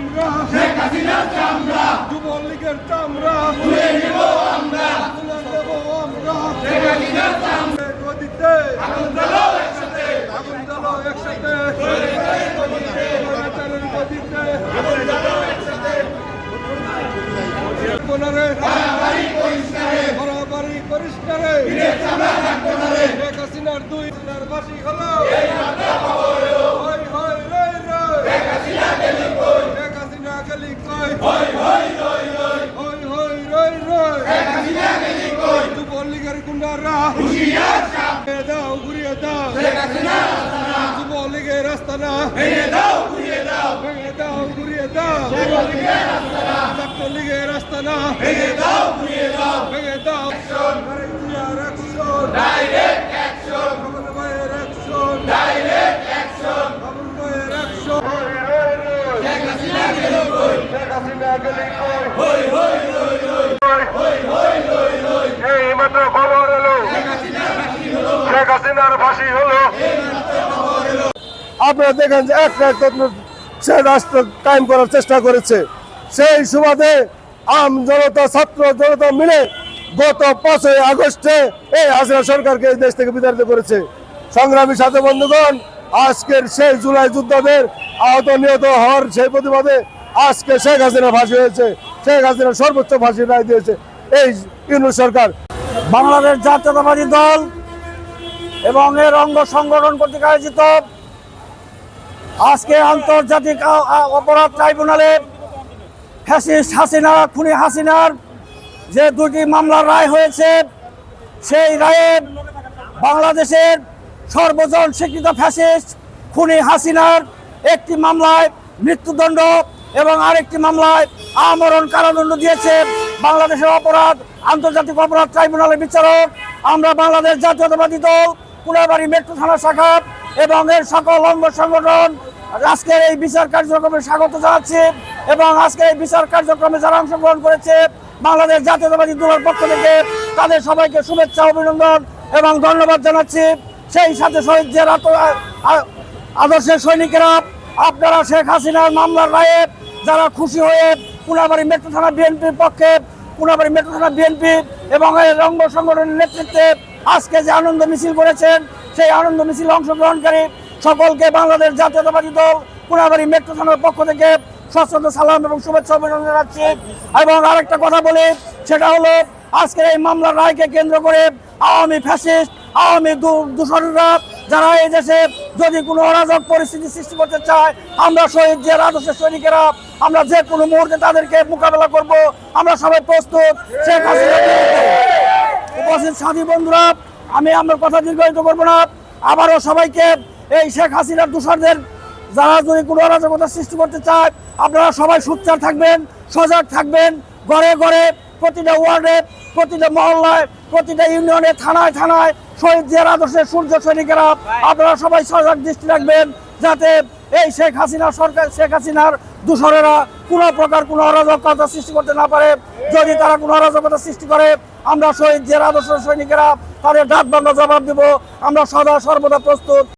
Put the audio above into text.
আমরা শেখ হাসিনার চামড়া। যুবলীগের চামড়া। তুলে নেব আমরা। তুলে নেব আমরা। শেখ হাসিনার চামড়া। গদিতে। আগুন জ্বালো একসাথে। আগুন জ্বালো একসাথে। আগুন কোনারে বরাবরই পরিষ্কারে। শেখ হাসিনার দুই ফাঁসি হলো হয় হয় রই রই শেখ হাসিনা গেলি কই শেখ হাসিনা গেলি কই হয় হয় রই রই হয় হয় রই রই শেখ হাসিনা গেলি কই যুবলীগের গুন্ডারা হুশিয়ার সামনে ঘুরিয়ে দাও। হাসিনা যুবলীগের রাস্তানা ভেঙে দাও, ঘুরিয়ে দাও। ভেঙে দাও ঘুরিয়ে দাও ছাত্রলীগের রাস্তানা ভেঙে দাও। ঘুরিয়ে দাও ভেঙে দাও ডাইরেক্ট অ্যাকশন ভাইয়ের অ্যাকশন ডাইরেক্ট অ্যাকশন ভাইয়ের অ্যাকশন শেখ হাসিনা গেলি কই শেখ হাসিনা গেলি কই হই হই হই হই হই হই হই হই এই মাত্র খবর এলো শেখ আপনারা দেখেন যে একটা সে করার চেষ্টা করেছে। সেই সুবাদে আম জনতা, ছাত্র জনতা মিলে গত পাঁচই আগস্টে এই হাসিনা সরকারকে এই দেশ থেকে বিতাড়িত করেছে। সংগ্রামী সাথে বন্ধুগণ, আজকের সেই জুলাই যোদ্ধাদের আহত নিহত হওয়ার সেই প্রতিবাদে আজকে শেখ হাসিনা ফাঁসি হয়েছে। শেখ হাসিনা সর্বোচ্চ ফাঁসি রায় দিয়েছে এই ইউনুস সরকার। বাংলাদেশ জাতীয়তাবাদী দল এবং এর অঙ্গ সংগঠন কর্তৃক আয়োজিত আজকে আন্তর্জাতিক অপরাধ ট্রাইব্যুনালে ফ্যাসিস্ট হাসিনা, খুনি হাসিনার যে দুটি মামলার রায় হয়েছে, সেই রায়ে বাংলাদেশের সর্বজন স্বীকৃত ফ্যাসিস্ট, খুনি হাসিনার একটি মামলায় মৃত্যুদণ্ড এবং আরেকটি মামলায় আমরণ কারাদণ্ড দিয়েছে বাংলাদেশের অপরাধ, আন্তর্জাতিক অপরাধ ট্রাইব্যুনালের বিচারক। আমরা বাংলাদেশ জাতীয়তাবাদী দল কুড়াবাড়ি মেট্রো থানা শাখা এবং এর সকল অঙ্গ সংগঠন আজকের এই বিচার কার্যক্রমে স্বাগত জানাচ্ছি এবং আজকে এই বিচার কার্যক্রমে যারা অংশগ্রহণ করেছে বাংলাদেশ জাতীয়তাবাদী দলের পক্ষ থেকে তাদের সবাইকে শুভেচ্ছা, অভিনন্দন এবং ধন্যবাদ জানাচ্ছি। সেই সাথে শহীদ যে আদর্শের সৈনিকেরা, আপনারা শেখ হাসিনার মামলার রায়ে যারা খুশি হয়ে কুলাবাড়ি মেট্রো থানা বিএনপির পক্ষে কুলাবাড়ি মেট্রো থানা বিএনপি এবং এই রঙ্গ সংগঠনের নেতৃত্বে আজকে যে আনন্দ মিছিল করেছেন, সেই আনন্দ মিছিল অংশগ্রহণকারী সকলকে বাংলাদেশ জাতীয়তাবাদী দল কুলাবাড়ি মেট্রো থানার পক্ষ থেকে সশ্রদ্ধ সালাম এবং শুভেচ্ছা অভিনন্দন জানাচ্ছি এবং আরেকটা কথা বলি, সেটা হলো, আজকের এই মামলার রায়কে কেন্দ্র করে আওয়ামী ফ্যাসিস্ট, আওয়ামী দূষণরা, যারা এই দেশে যদি কোনো অরাজক পরিস্থিতি সৃষ্টি করতে চায়, আমরা শহীদ যে আদর্শের সৈনিকেরা, আমরা যে কোনো মুহূর্তে তাদেরকে মোকাবেলা করব, আমরা সবাই প্রস্তুত শেখ বিরুদ্ধে। উপস্থিত সাথী বন্ধুরা, আমি আমার কথা দীর্ঘায়িত করব না। আবারও সবাইকে এই শেখ হাসিনার দূষণদের যারা যদি কোনো অরাজকতা সৃষ্টি করতে চায়, আপনারা সবাই সোচ্চার থাকবেন, সজাগ থাকবেন, ঘরে ঘরে প্রতিটা ওয়ার্ডে, প্রতিটা মহল্লায়, প্রতিটা ইউনিয়নে, থানায় থানায় শহীদ জিয়ার আদর্শের সূর্য সৈনিকেরা আপনারা সবাই সজাগ দৃষ্টি রাখবেন, যাতে এই শেখ হাসিনা সরকার, শেখ হাসিনার দূষণেরা কোনো প্রকার কোনো অরাজকতা সৃষ্টি করতে না পারে। যদি তারা কোনো অরাজকতা সৃষ্টি করে, আমরা শহীদ জেলা আদর্শের সৈনিকেরা তাদের ডাক বাংলা জবাব দেব। আমরা সদা সর্বদা প্রস্তুত।